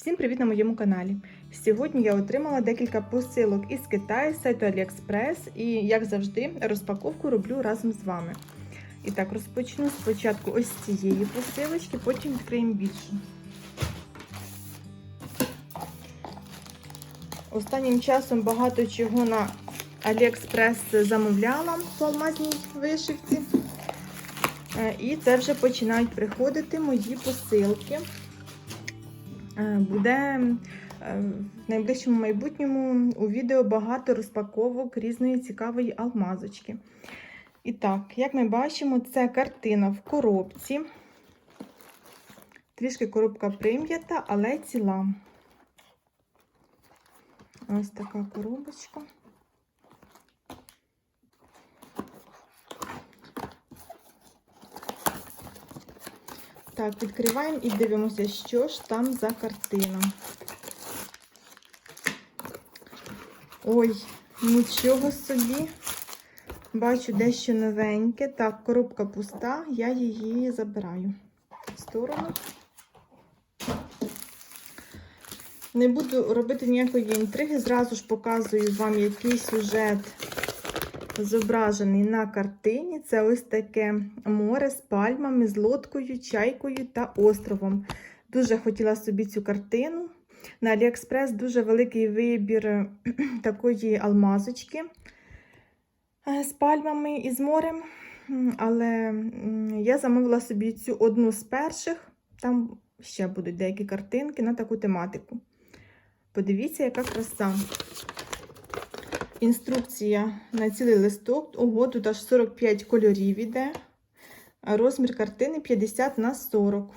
Всім привіт на моєму каналі. Сьогодні я отримала декілька посилок із Китаю, сайту AliExpress і, як завжди, розпаковку роблю разом з вами. І так, розпочну спочатку ось цієї посилочки, потім відкриємо більшу. Останнім часом багато чого на AliExpress замовляла по алмазній вишивці. Е, І це вже починають приходити мої посилки. Е, Буде е, в найближчому майбутньому у відео багато розпаковок різної цікавої алмазочки. І так, як ми бачимо, це картина в коробці. Трішки коробка прим'ята, але ціла. Ось така коробочка. Так, відкриваємо і дивимося, що ж там за картина. Ой, нічого собі. Бачу дещо новеньке. Так, коробка пуста, я її забираю в сторону. Не буду робити ніякої інтриги, зразу ж показую вам, який сюжет зображений на картині. Це ось таке море з пальмами, з лодкою, чайкою та островом. Дуже хотіла собі цю картину. На Аліекспрес дуже великий вибір такої алмазочки е, з пальмами і з морем. Але я замовила собі цю одну з перших. Там ще будуть деякі картинки на таку тематику. Подивіться, яка краса. Інструкція на цілий листок. Ого, тут аж 45 кольорів іде. Розмір картини 50 на 40.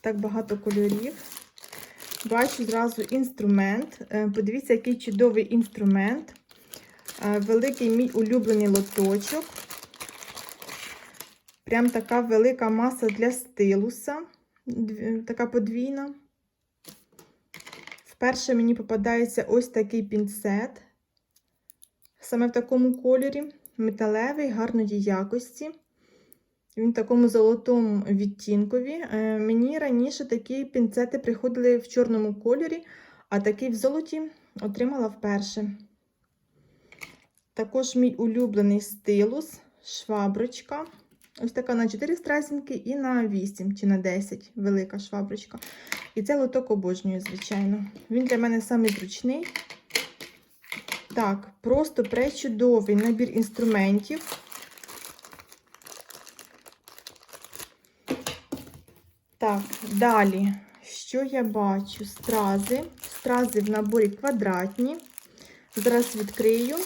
Так багато кольорів. Бачу зразу інструмент. Е, Подивіться, який чудовий інструмент. Е, Великий мій улюблений лоточок. Прям така велика маса для стилуса. Така подвійна. Вперше мені попадається ось такий пінцет. Саме в такому кольорі, металевий, гарної якості. Він в такому золотому відтінкові. Мені раніше такі пінцети приходили в чорному кольорі, а такий в золоті отримала вперше. Також мій улюблений стилус, шваброчка. Ось така на 4 страсінки і на 8 чи на 10 велика шваброчка. І це лоток обожнюю, звичайно. Він для мене самий зручний. Так, просто пречудовий набір інструментів. Так, далі, що я бачу? Стрази. Стрази в наборі квадратні. Зараз відкрию.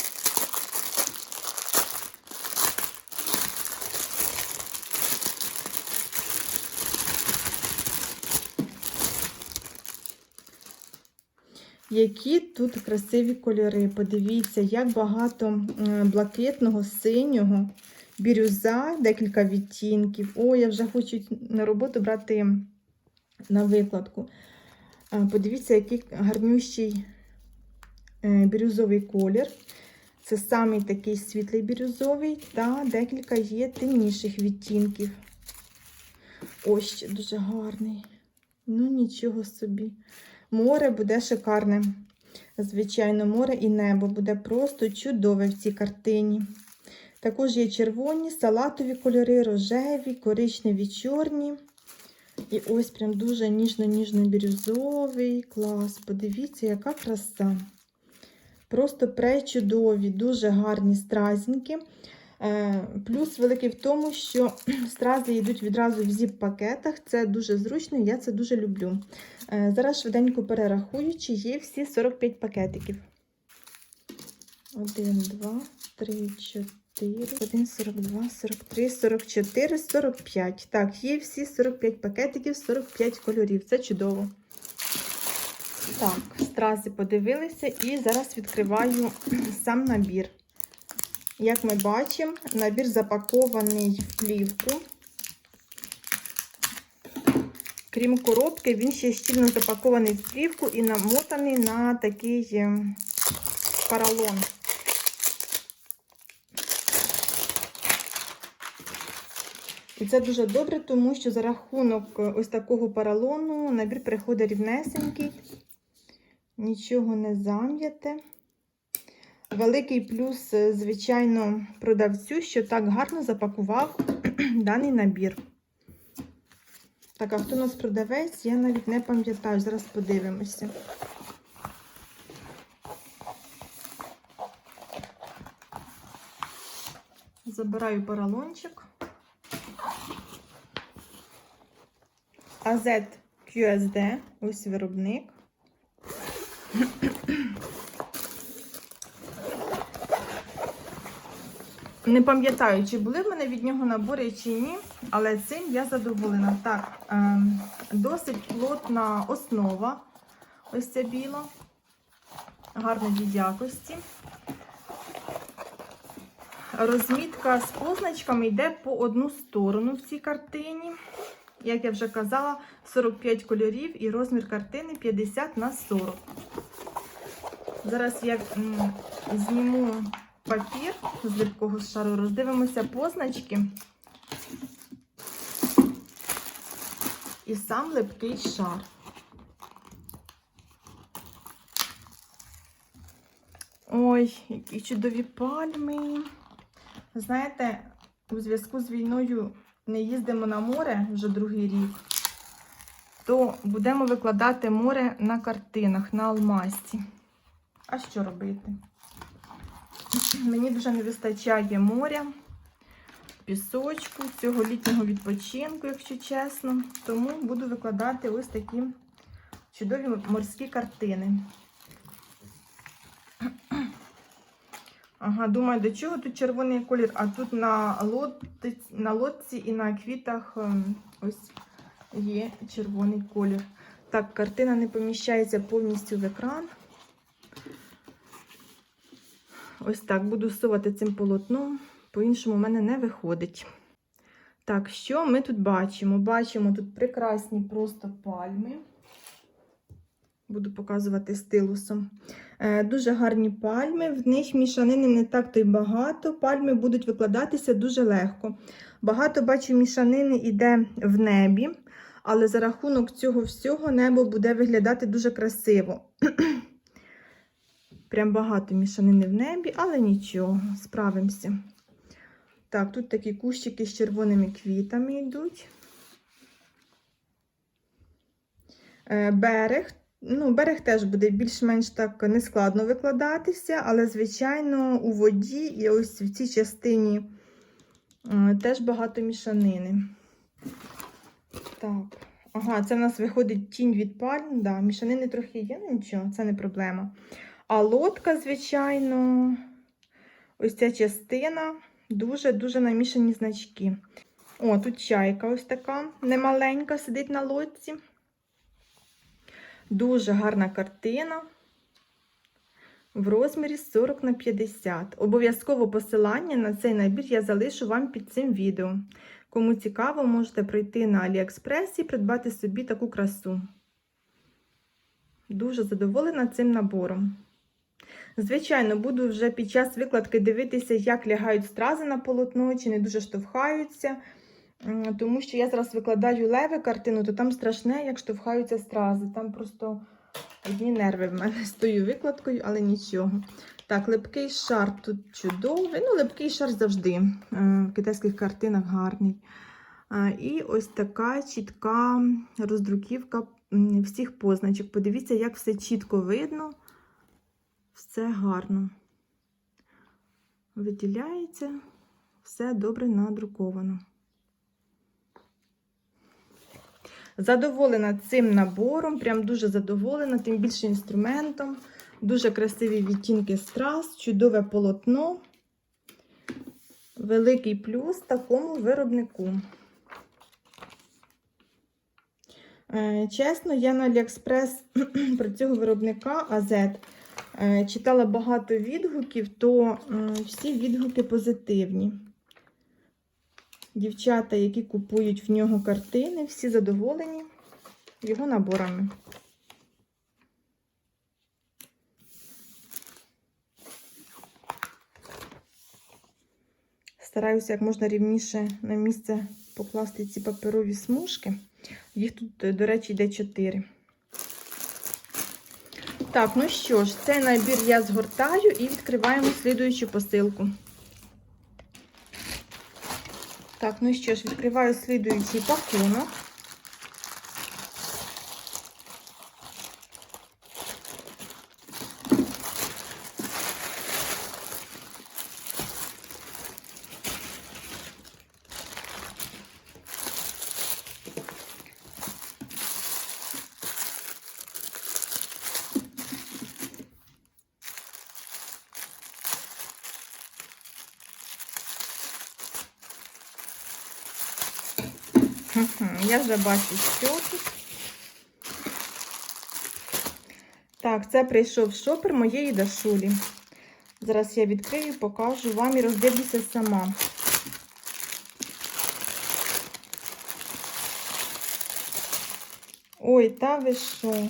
Які тут красиві кольори. Подивіться, як багато блакитного, синього, бірюза, декілька відтінків. О, я вже хочу на роботу брати на викладку. Подивіться, який гарнющий бірюзовий колір. Це самий такий світлий бірюзовий, та декілька є темніших відтінків. Ось дуже гарний. Ну, нічого собі. Море буде шикарне. Звичайно, море і небо буде просто чудове в цій картині. Також є червоні, салатові кольори, рожеві, коричневі, чорні. І ось прям дуже ніжно-ніжно-бірюзовий клас. Подивіться, яка краса. Просто пречудові, дуже гарні стразінки. Плюс великий в тому, що стрази йдуть відразу в зіп-пакетах. Це дуже зручно, я це дуже люблю. Зараз швиденько перерахую, чи є всі 45 пакетиків. 1, 2, 3, 4, 1, 42, 43, 44, 45. Так, є всі 45 пакетиків, 45 кольорів. Це чудово. Так, стрази подивилися і зараз відкриваю сам набір. Як ми бачимо, набір запакований в плівку. Крім коробки, він ще щільно запакований в плівку і намотаний на такий поролон. І це дуже добре, тому що за рахунок е, ось такого поролону набір приходить рівнесенький, нічого не зам'яте. Великий плюс, е, звичайно, продавцю, що так гарно запакував даний набір. Так, а хто у нас продавець, я навіть не пам'ятаю. Зараз подивимося. Забираю поролончик. AZ QSD, ось виробник. Не пам'ятаю, чи були в мене від нього набори чи ні, але цим я задоволена. Так, ем, досить плотна основа. Ось ця біла. Гарної якості. Розмітка з позначками йде по одну сторону в цій картині. Як я вже казала, 45 кольорів і розмір картини 50 на 40. Зараз я зніму папір з липкого шару, роздивимося позначки. І сам липкий шар. Ой, які чудові пальми. Знаєте, у зв'язку з війною не їздимо на море вже другий рік, то будемо викладати море на картинах, на алмазці. А що робити? Мені дуже не вистачає моря, пісочку, цього літнього відпочинку, якщо чесно. Тому буду викладати ось такі чудові морські картини. Ага, думаю, до чого тут червоний колір, а тут на лодці, на лодці і на квітах ем, ось є червоний колір. Так, картина не поміщається повністю в екран. Ось так буду сувати цим полотном, по-іншому в мене не виходить. Так, що ми тут бачимо? Бачимо тут прекрасні просто пальми. Буду показувати стилусом. Е, Дуже гарні пальми, в них мішанини не так то й багато. Пальми будуть викладатися дуже легко. Багато бачу, мішанини йде в небі, але за рахунок цього всього небо буде виглядати дуже красиво. Прям багато мішанини в небі, але нічого, справимося. Так, тут такі кущики з червоними квітами йдуть. Е, Берег. Ну, берег теж буде більш-менш так нескладно викладатися, але, звичайно, у воді і ось в цій частині е, теж багато мішанини. Так, ага, це в нас виходить тінь від пальм. Да, мішанини трохи є, ну нічого, це не проблема. А лодка, звичайно, ось ця частина дуже-дуже намішані значки. О, тут чайка ось така немаленька, сидить на лодці. Дуже гарна картина в розмірі 40 на 50. Обов'язково посилання на цей набір я залишу вам під цим відео. Кому цікаво, можете пройти на AliExpress і придбати собі таку красу. Дуже задоволена цим набором. Звичайно, буду вже під час викладки дивитися, як лягають стрази на полотно, чи не дуже штовхаються. Тому що я зараз викладаю леви картину, то там страшне, як штовхаються стрази. Там просто одні нерви в мене з тою викладкою, але нічого. Так, липкий шар тут чудовий. Ну, липкий шар завжди в китайських картинах гарний. І ось така чітка роздруківка всіх позначок. Подивіться, як все чітко видно. Все гарно. Виділяється, все добре надруковано. Задоволена цим набором, прям дуже задоволена, тим більше інструментом. Дуже красиві відтінки страз, чудове полотно. Великий плюс такому виробнику. Е, Чесно, я на AliExpress про цього виробника е, читала багато відгуків, то всі відгуки позитивні. Дівчата, які купують в нього картини, всі задоволені його наборами. Стараюся як можна рівніше на місце покласти ці паперові смужки. Їх тут, е, до речі, йде 4. Так, ну що ж, цей набір я згортаю і відкриваємо слідуючу посилку. Так, ну що ж, відкриваю слідуючий пакунок. Я вже бачу, що тут. Так, це прийшов шопер моєї Дашулі. Зараз я відкрию, покажу вам і роздивлюся сама. Ой, та ви що?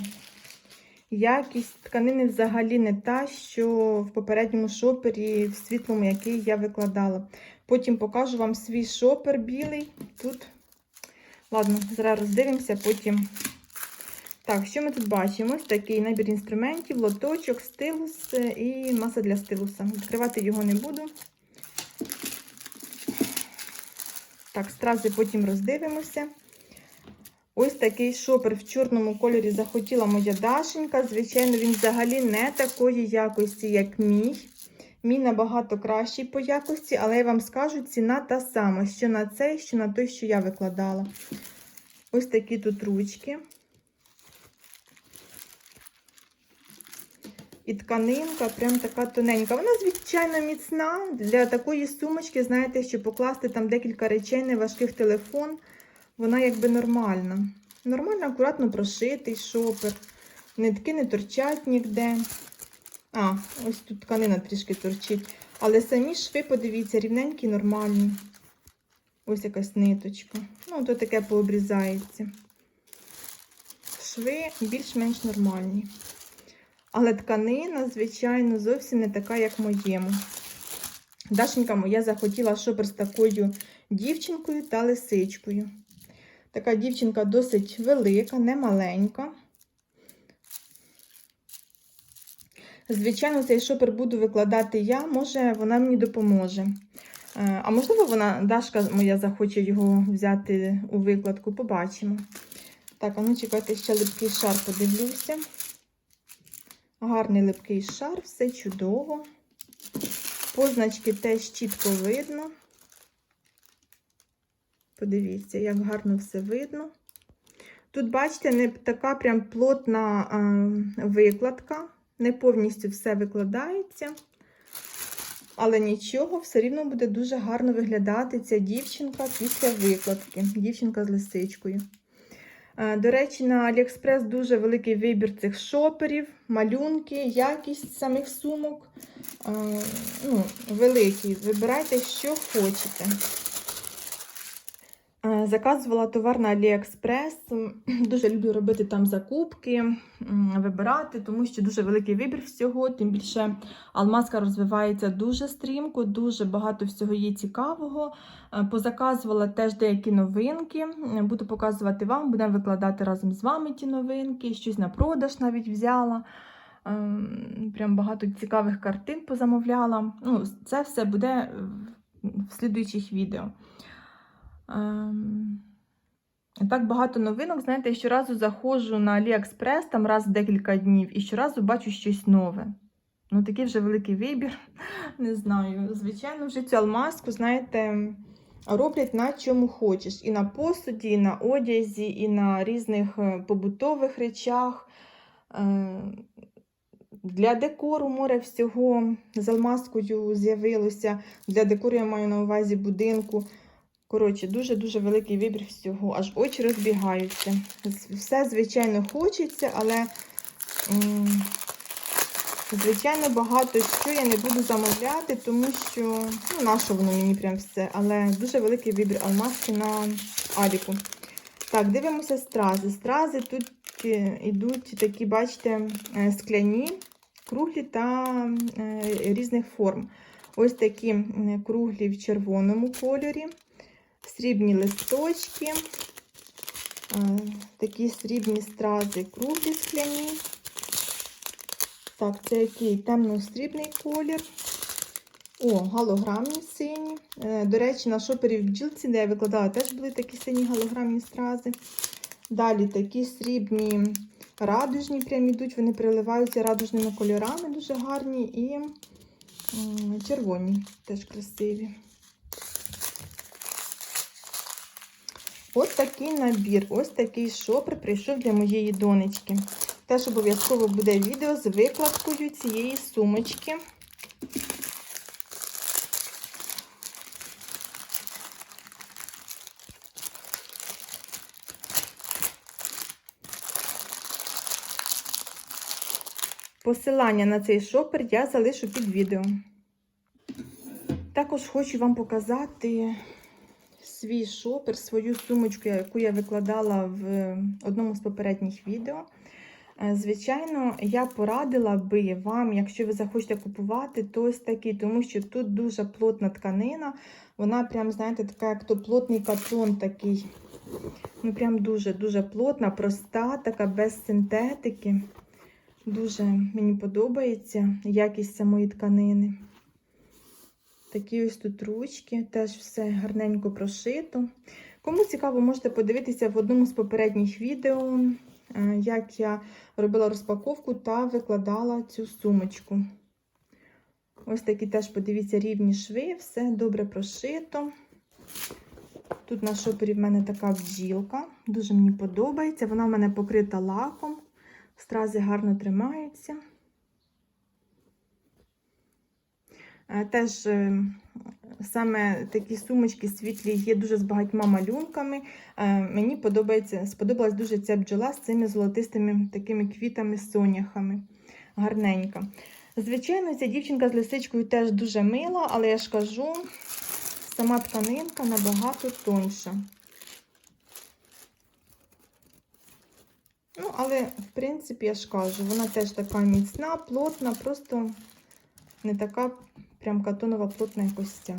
Якість тканини взагалі не та, що в попередньому шопері, в світлому, який я викладала. Потім покажу вам свій шопер білий. Тут Ладно, зараз роздивимося, потім. Так, що ми тут бачимо? Ось такий набір інструментів, лоточок, стилус е, і маса для стилуса. Відкривати його не буду. Так, стрази потім роздивимося. Ось такий шопер в чорному кольорі захотіла моя Дашенька. Звичайно, він взагалі не такої якості, як мій. Мій набагато кращий по якості, але я вам скажу, ціна та сама, що на цей, що на той, що я викладала. Ось такі тут ручки. І тканинка прям така тоненька. Вона, звичайно, міцна. Для такої сумочки, знаєте, що покласти там декілька речей, неважких телефон. Вона якби нормальна. Нормально, акуратно прошитий шопер. Нитки не торчать ніде. А, ось тут тканина трішки торчить. Але самі шви, подивіться, рівненькі, нормальні. Ось якась ниточка. Ну, то таке пообрізається. Шви більш-менш нормальні. Але тканина, звичайно, зовсім не така, як моєму. Дашенька моя захотіла шопер з такою дівчинкою та лисичкою. Така дівчинка досить велика, не маленька. Звичайно, цей шопер буду викладати я, може, вона мені допоможе. Е, А можливо, вона, Дашка моя захоче його взяти у викладку, побачимо. Так, а ну чекайте, ще липкий шар подивлюся. Гарний липкий шар, все чудово. Позначки теж чітко видно. Подивіться, як гарно все видно. Тут, бачите, не така прям плотна а, викладка, не повністю все викладається. Але нічого, все рівно буде дуже гарно виглядати ця дівчинка після викладки. Дівчинка з лисичкою. Е, До речі, на Аліекспрес дуже великий вибір цих шоперів, малюнки, якість самих сумок. Е, Ну, великий. Вибирайте, що хочете. Е, Заказувала товар на Аліекспрес. Дуже люблю робити там закупки, вибирати, тому що дуже великий вибір всього. Тим більше алмазка розвивається дуже стрімко, дуже багато всього є цікавого. Е, Позаказувала теж деякі новинки. Е, Буду показувати вам, будемо викладати разом з вами ті новинки, щось на продаж навіть взяла. Ем, Прям багато цікавих картин позамовляла. Ну, це все буде в слідуючих відео. Ем, Так багато новинок, знаєте, я щоразу заходжу на AliExpress там раз в декілька днів і щоразу бачу щось нове. Ну, такий вже великий вибір. Не знаю. Звичайно, вже цю алмазку, знаєте, роблять на чому хочеш. І на посуді, і на одязі, і на різних е, побутових речах. Е, Для декору море всього з алмазкою з'явилося. Для декору я маю на увазі будинку. Коротше, дуже-дуже великий вибір всього, аж очі розбігаються. Все, звичайно, хочеться, але, звичайно, багато що я не буду замовляти, тому що, ну, нащо воно мені прям все, але дуже великий вибір алмазки на Аліку. Так, дивимося стрази. Стрази тут е, йдуть такі, бачите, е, скляні, круглі та е, різних форм. Ось такі круглі в червоному кольорі срібні листочки, е, такі срібні стрази круглі скляні. Так, це який темно-срібний колір. О, галограмні сині. Е, До речі, на шопері в бджілці, де я викладала, теж були такі сині галограмні стрази. Далі такі срібні радужні прям ідуть, вони переливаються радужними кольорами, дуже гарні. І червоні теж красиві. Ось такий набір, ось такий шопер прийшов для моєї донечки. Теж обов'язково буде відео з викладкою цієї сумочки. Посилання на цей шопер я залишу під відео. Також хочу вам показати свій шопер, свою сумочку, яку я викладала в одному з попередніх відео. Е, Звичайно, я порадила би вам, якщо ви захочете купувати, то ось такий, тому що тут дуже плотна тканина. Вона прям, знаєте, така, як то плотний катон такий. Ну, прям дуже-дуже плотна, проста, така без синтетики. Дуже мені подобається якість самої тканини. Такі ось тут ручки, теж все гарненько прошито. Кому цікаво, можете подивитися в одному з попередніх відео, е, як я робила розпаковку та викладала цю сумочку. Ось такі теж, подивіться, рівні шви, все добре прошито. Тут на шопері в мене така бджілка, дуже мені подобається. Вона в мене покрита лаком, стрази гарно тримаються. Е, Теж е, саме такі сумочки світлі є дуже з багатьма малюнками. Е, Мені подобається, сподобалась дуже ця бджола з цими золотистими такими квітами, соняхами. Гарненька. Звичайно, ця дівчинка з лисичкою теж дуже мила, але я ж кажу, сама тканинка набагато тонша. Ну, але, в принципі, я ж кажу, вона теж така міцна, плотна, просто не така прям катонова плотна якось ця.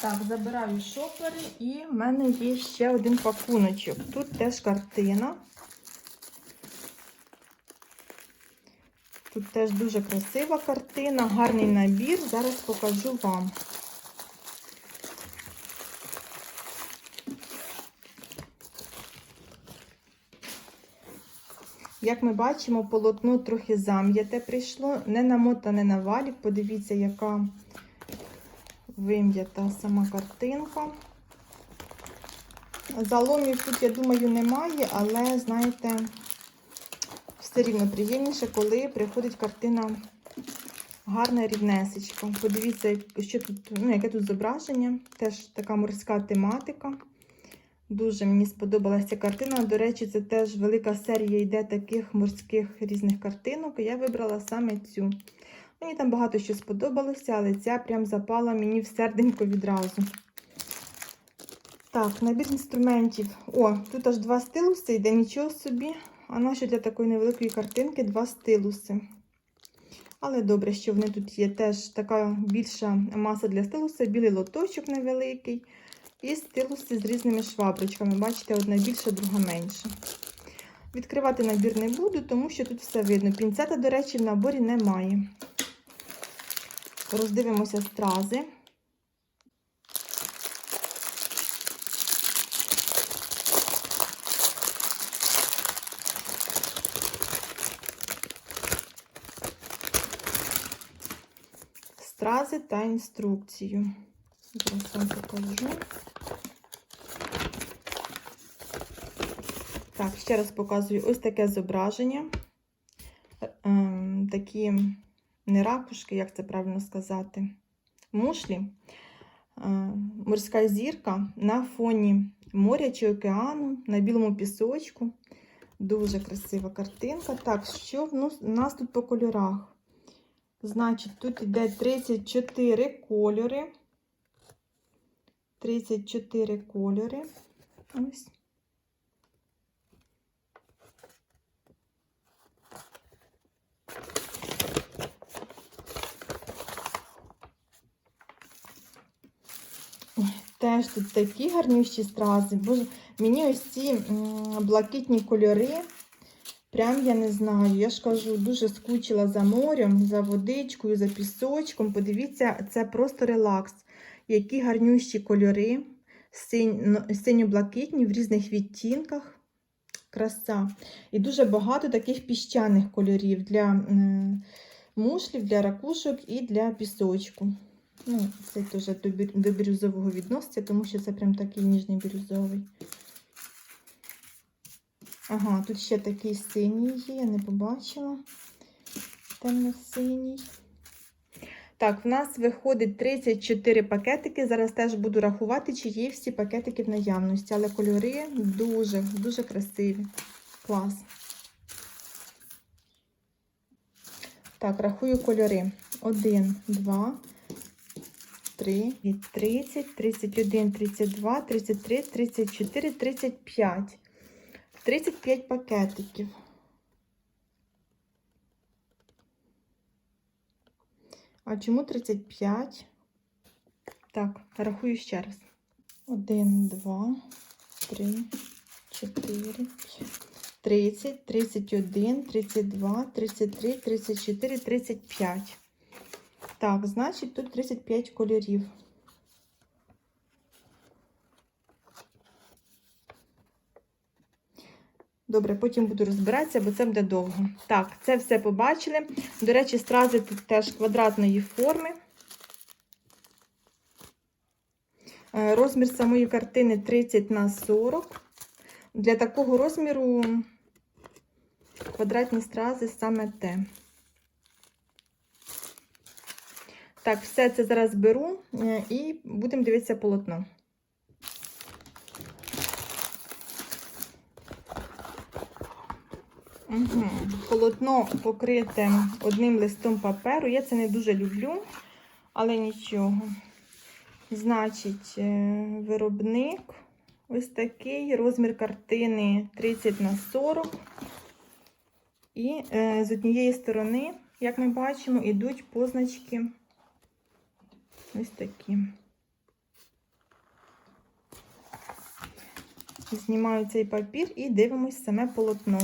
Так, забираю шопери і в мене є ще один пакуночок. Тут теж картина. Тут теж дуже красива картина, гарний набір. Зараз покажу вам. Як ми бачимо, полотно трохи зам'яте прийшло, не намотане на валік. Подивіться, яка вим'ята сама картинка. Заломів тут, я думаю, немає, але, знаєте, все рівно приємніше, коли приходить картина гарна рівнесечка. Подивіться, що тут, ну, яке тут зображення. Теж така морська тематика. Дуже мені сподобалася картина. До речі, це теж велика серія йде таких морських різних картинок. Я вибрала саме цю. Мені там багато що сподобалося, але ця прям запала мені в серденько відразу. Так, набір інструментів. О, тут аж два стилуси йде, нічого собі. А нащо для такої невеликої картинки два стилуси. Але добре, що вони тут є. Теж така більша маса для стилуса, білий лоточок невеликий. І стилуси з різними швабричками. Бачите, одна більша, друга менша. Відкривати набір не буду, тому що тут все видно. Пінцета, до речі, в наборі немає. Роздивимося стрази. Стрази та інструкцію. Зараз вам покажу. Так, ще раз показую ось таке зображення. Ем, такі не ракушки, як це правильно сказати, мушлі. Ем, морська зірка на фоні моря чи океану, на білому пісочку. Дуже красива картинка. Так, що в нас тут по кольорах? Значить, тут йде 34 кольори. 34 кольори. Ось. Теж тут такі гарнющі стрази. Боже, мені ось ці блакитні кольори. Прям я не знаю. Я ж кажу, дуже скучила за морем, за водичкою, за пісочком. Подивіться, це просто релакс. Які гарнющі кольори, ну, синьо-блакитні в різних відтінках. Краса. І дуже багато таких піщаних кольорів для мушлів, для ракушок і для пісочку. Ну, це теж до, бір- до бірюзового відноситься, тому що це прям такий ніжний бірюзовий. Ага, тут ще такий синій є, я не побачила. Темно-синій. Так, в нас виходить 34 пакетики. Зараз теж буду рахувати, чи є всі пакетики в наявності. Але кольори дуже, дуже красиві. Клас. Так, рахую кольори. 1, 2, 3, 30, 31, 32, 33, 34, 35. 35 пакетиків. А чому 35? Так, рахую ще раз. 1, 2, 3, 4, 30, 31, 32, 33, 34, 35. Так, значить, тут 35 кольорів. Добре, потім буду розбиратися, бо це буде довго. Так, це все побачили. До речі, стрази тут теж квадратної форми. Е, Розмір самої картини 30 на 40. Для такого розміру квадратні стрази саме те. Так, все це зараз беру е, і будемо дивитися полотно. Угу. Полотно покрите одним листом паперу. Я це не дуже люблю, але нічого. Значить, е, виробник ось такий. Розмір картини 30 на 40. І е, з однієї сторони, як ми бачимо, йдуть позначки ось такі. Знімаю цей папір і дивимось саме полотно.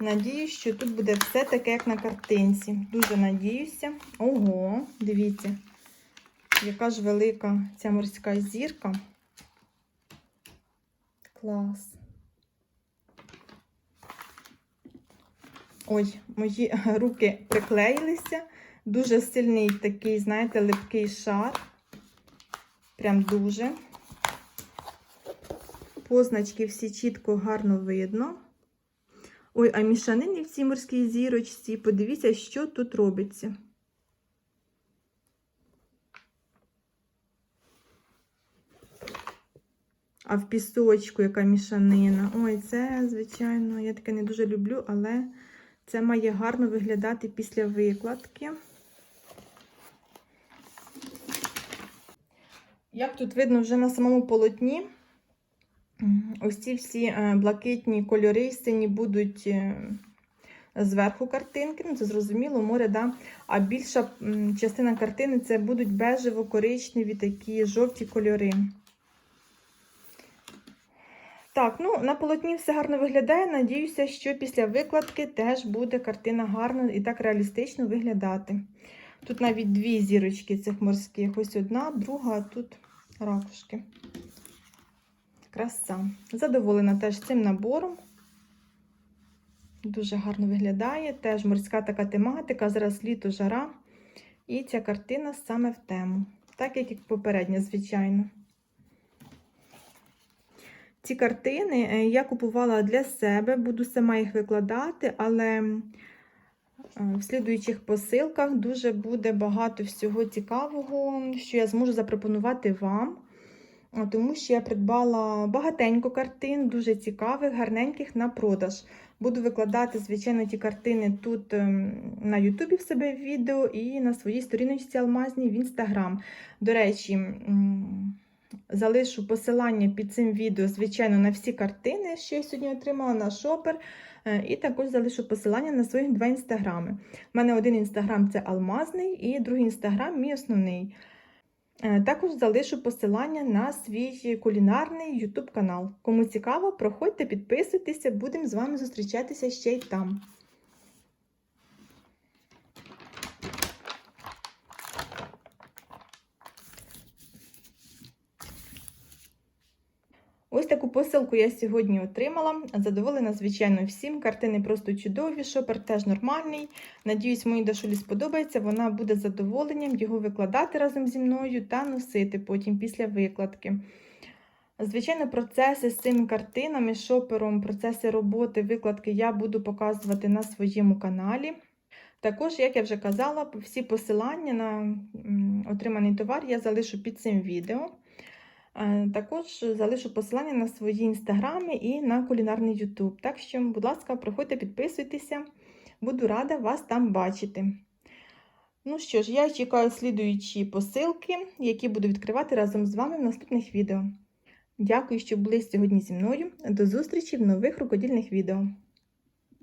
Надіюсь, що тут буде все таке, як на картинці. Дуже надіюся. Ого, дивіться, яка ж велика ця морська зірка. Клас. Ой, мої руки приклеїлися. Дуже сильний такий, знаєте, липкий шар. Прям дуже. Позначки всі чітко гарно видно. Ой, а мішанини в цій морській зірочці. Подивіться, що тут робиться. А в пісочку яка мішанина. Ой, це, звичайно, я таке не дуже люблю, але це має гарно виглядати після викладки. Як тут видно вже на самому полотні, ось ці всі е, блакитні кольори сині будуть е, зверху картинки, ну це зрозуміло, море, да? а більша частина картини це будуть бежево-коричневі такі жовті кольори. Так, ну на полотні все гарно виглядає. Надіюся, що після викладки теж буде картина гарно і так реалістично виглядати. Тут навіть дві зірочки цих морських. Ось одна, друга, а тут ракушки. Краса. Задоволена теж цим набором. Дуже гарно виглядає. Теж морська така тематика. Зараз літо жара. І ця картина саме в тему. Так, як і попередня, звичайно. Ці картини е, я купувала для себе, буду сама їх викладати, але е, в слідуючих посилках дуже буде багато всього цікавого, що я зможу запропонувати вам. Тому що я придбала багатенько картин, дуже цікавих, гарненьких на продаж. Буду викладати, звичайно, ті картини тут ем, на Ютубі в себе відео і на своїй сторіночці Алмазній в Інстаграм. До речі, залишу посилання під цим відео, звичайно, на всі картини, що я сьогодні отримала на шопер. Е, І також залишу посилання на свої два інстаграми. У мене один інстаграм це алмазний, і другий інстаграм мій основний. Е, Також залишу посилання на свій кулінарний YouTube канал. Кому цікаво, проходьте, підписуйтеся, будемо з вами зустрічатися ще й там. Ось таку посилку я сьогодні отримала. Задоволена, звичайно, всім. Картини просто чудові, шопер теж нормальний. Надіюсь, моїй Дашулі сподобається. Вона буде задоволенням його викладати разом зі мною та носити потім після викладки. Звичайно, процеси з цими картинами, шопером, процеси роботи, викладки я буду показувати на своєму каналі. Також, як я вже казала, всі посилання на отриманий товар я залишу під цим відео. Е, Також залишу посилання на свої інстаграми і на кулінарний Ютуб. Так що, будь ласка, проходьте, підписуйтеся. Буду рада вас там бачити. Ну що ж, я чекаю слідуючі посилки, які буду відкривати разом з вами в наступних відео. Дякую, що були сьогодні зі мною. До зустрічі в нових рукодільних відео.